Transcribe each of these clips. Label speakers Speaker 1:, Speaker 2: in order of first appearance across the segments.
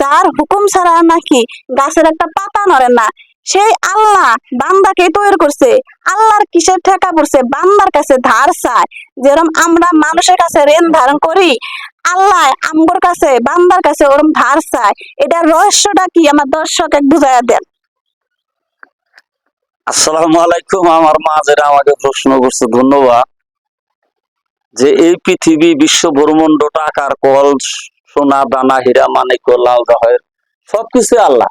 Speaker 1: যার হুকুম ছাড়া নাকি গাছের একটা পাতা নড়ে না, সেই আল্লাহ বান্দাকে তৈরি করছে। আল্লাহর কিসের ঠেকা পড়ছে? বান্দার কাছে ধার চায়। যেরকম আমরা মানুষের কাছে ঋণ ধারণ করি, আল্লাহ আমগর কাছে, বান্দার কাছে ওরকম ধার চায়। এটার রহস্যটা কি? আমার দর্শক এক বুঝাইয়া দেন।
Speaker 2: আসসালামু আলাইকুম। আমার মা যেটা আমাকে প্রশ্ন করছে, ধন্যবাদ। যে এই পৃথিবী বিশ্ব ব্রহ্মাণ্ড টাকার কল সোনা, দানা, হীরা মানিক লাল জহের সবকিছু আল্লাহ।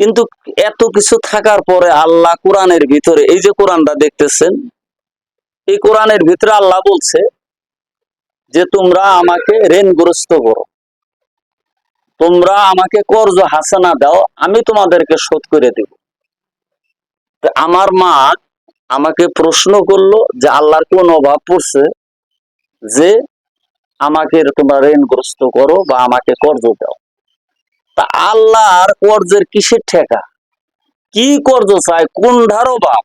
Speaker 2: কিন্তু এত কিছু থাকার পরে আল্লাহ কোরআনের ভিতরে, এই যে কোরআনটা দেখতেছেন, এই কোরআনের ভিতরে আল্লাহ বলছে যে, তোমরা আমাকে ঋণগ্রস্ত করো। তোমরা আমাকে কর্জ হাসানা দাও, আমি তোমাদেরকে শোধ করে দেব। আমার মা আমাকে প্রশ্ন করল যে, আল্লাহর কোন অভাব পড়ছে যে আমাকে তোমরা ঋণগ্রস্ত করো বা আমাকে কর্জ দাও। তা আল্লাহর কর্জের কিসের ঠেকা? কি কর্জ চায়? কোন ধার অভাব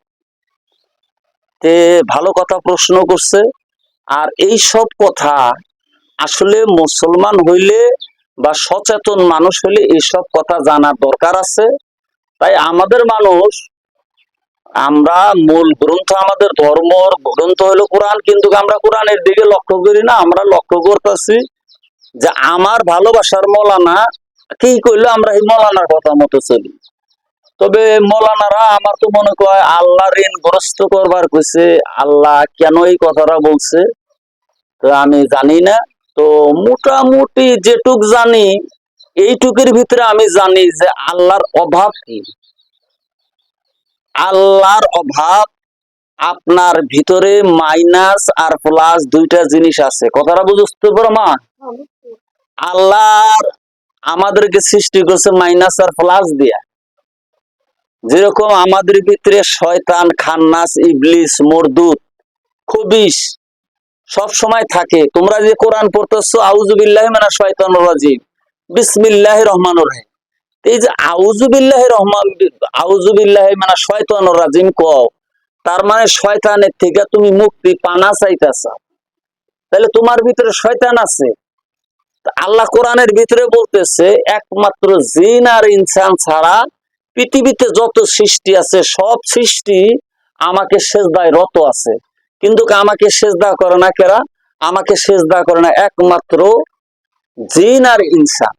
Speaker 2: তে ভালো কথা প্রশ্ন করছে। আর এই সব কথা আসলে মুসলমান হইলে বা সচেতন মানুষ হইলে এইসব কথা জানার দরকার আছে। তাই আমাদের মানুষ আমরা মূল গ্রন্থ আমাদের ধর্মর গ্রন্থ হলো কোরআন, কিন্তু আমরা কোরআনের দিকে লক্ষ্য করি না। আমরা লক্ষ্য করতেছি যে আমার ভালোবাসার মলানা, কি কইলো আমরা এই মলানার কথা মতো চলি। তবে মলানারা আমার তো মনে কয়, আল্লাহ ঋণ গ্রস্ত করবার কইছে, আল্লাহ কেন এই কথাটা বলছে? তো আমি জানি না। তো মোটামুটি যেটুক জানি, এইটুকের ভিতরে আমি জানি যে আল্লাহর অভাব কি। আল্লাহর অভাব, আপনার ভিতরে মাইনাস আর প্লাস দুইটা জিনিস আছে। কথাটা বুঝতে পারো মা আল্লাহর আমাদেরকে সৃষ্টি করছে মাইনাস আর প্লাস দিয়া। যেরকম আমাদের ভিতরে শয়তান, খান্নাস, ইবলিস, মরদুত খবিস সব সময় থাকে। তোমরা যে কোরআন পড়তেছো আউজুবিল্লাহ মানে শয়তান রাজিম। বিসমিল্লাহ রহমান রহিম। এই যে আউজুবিল্লাহ রহমান আউজুবিল্লাহ মানে শয়তান রাজিম কও, তার মানে শয়তানের থেকে তুমি মুক্তি পানা চাইতেছ। তাহলে তোমার ভিতরে শয়তান আছে। আল্লাহ কোরআনের ভিতরে বলতেছে, একমাত্র জিন আর ইনসান ছাড়া পৃথিবীতে যত সৃষ্টি আছে, সব সৃষ্টি আমাকে সেজদায় রত আছে। কিন্তু আমাকে সেজদা করে না কেরা? আমাকে সেজদা করে না একমাত্র জিন আর ইনসান।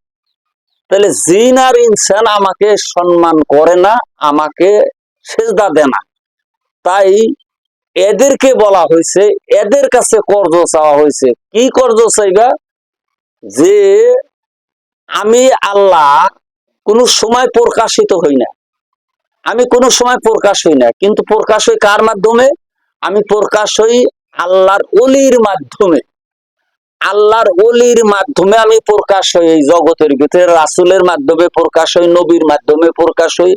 Speaker 2: তাহলে জিন আর ইনসান আমাকে সম্মান করে না, আমাকে সেজদা দেয় না। তাই এদেরকে বলা হয়েছে, এদের কাছে কর্জ চাওয়া হয়েছে। কি কর্জ চাইবা? যে আমি আল্লাহ কোনো সময় প্রকাশিত হই না। আমি কোনো সময় প্রকাশ হই না। কিন্তু প্রকাশ হই কার মাধ্যমে? আমি প্রকাশ হই আল্লাহর অলির মাধ্যমে। আল্লাহর অলির মাধ্যমে আমি প্রকাশ হই জগতের ভিতরে, রাসুলের মাধ্যমে প্রকাশ হই, নবীর মাধ্যমে প্রকাশ হই।